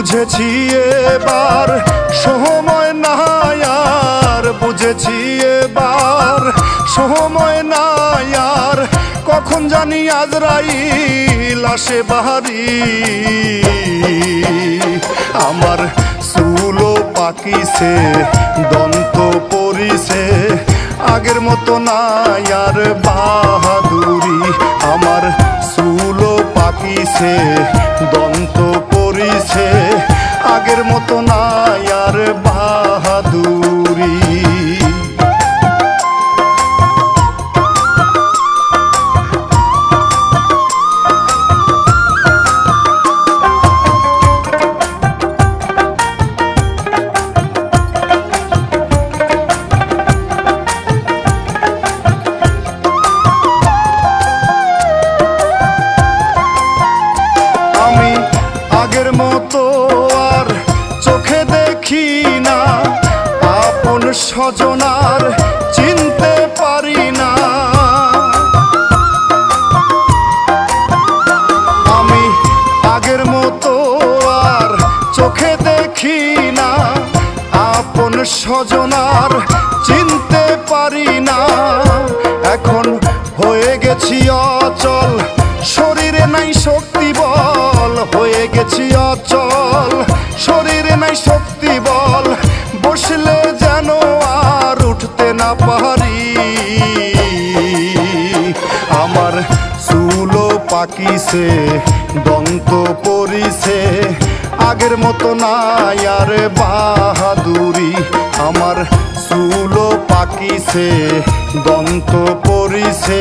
বুঝেছি এবার সময় নাই আর বুঝেছি এবার সময় নাই আর কখন জানি আজরাইল আসে বাহারি। আমার চুলো পাকিছে, দন্ত পরিছে, আগের মতো নাই আর বাহাদুরি। আমার চুলো পাকিছে আগের মতো নাই আর বাহাদুরি। স্বজনার চিনতে পারি না। আমি আগের মতো আর চোখে দেখি না। আপন স্বজনার চিনতে পারি না। এখন হয়ে গেছি অচল, শরীরে নাই শক্তি বল, হয়ে গেছি অচল পারি আমার চুলো পাকিছে দন্ত পরিছে। আগের মতো নাই আর বাহাদুরি। আমার চুলো পাকিছে দন্ত পরিছে।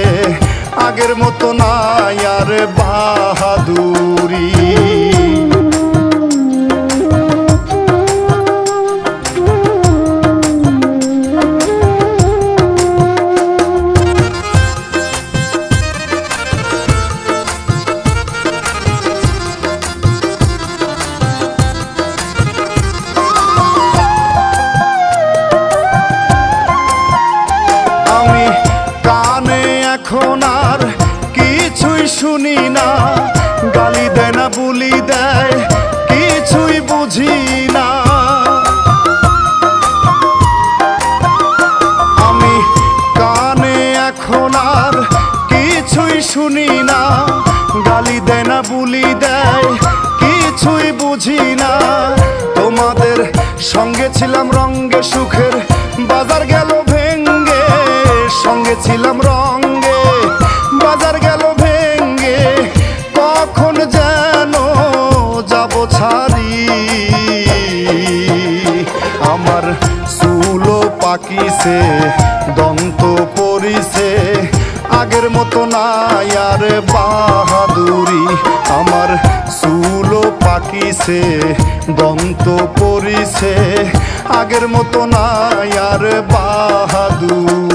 আগের মতো নাই আর বাহাদুরি। বুলি দেয়, কিছুই বুঝি না। তোমাদের সঙ্গে ছিলাম রঙ্গে সুখের, বাজার গেল ভেঙ্গে। সঙ্গে ছিলাম রঙ্গে বাজার গেল ভেঙ্গে। কখন যেন যাব ছাড়ি। আমার চুলো পাকিছে, দন্ত পরিছে। আগের মতো নাই, আর বাহাদুরি আমার চুলো পাকিছে, দন্ত পরিছে। আগের মতো নাই, আর বাহাদুরি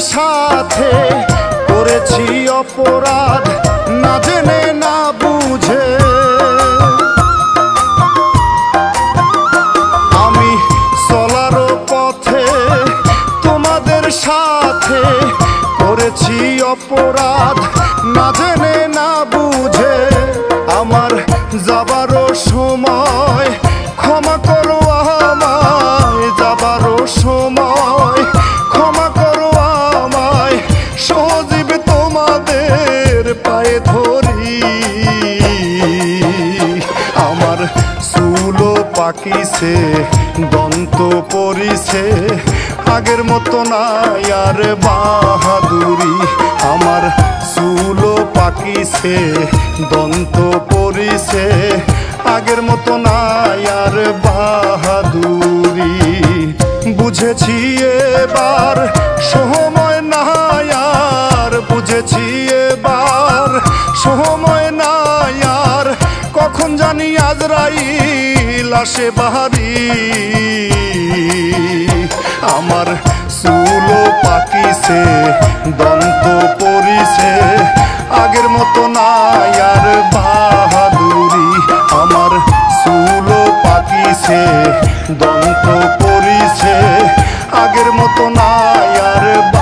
সাথে করেছি অপরাধ, না জেনে, না বুঝে। আমি চলার পথে তোমাদের সাথে করেছি অপরাধ, না জেনে, না বুঝে। আমার যাবারও সময় পাকিছে দন্ত পরিছে, আগের মতো নাই আর বাহাদুরি। আমার চুলো পাকিছে, দন্ত পরিছে, আগের মতো নাই আর বাহাদুরি। বুঝেছি এবার সময় নাই আর, বুঝেছি এবার সময় আসে বাহারি। আমার চুলো পাকিছে, দন্ত পরিছে। আগের মতো নাই আর বাহাদুরি। আমার চুলো পাকিছে, দন্ত পরিছে। আগের মতো নাই আর বাহাদুরি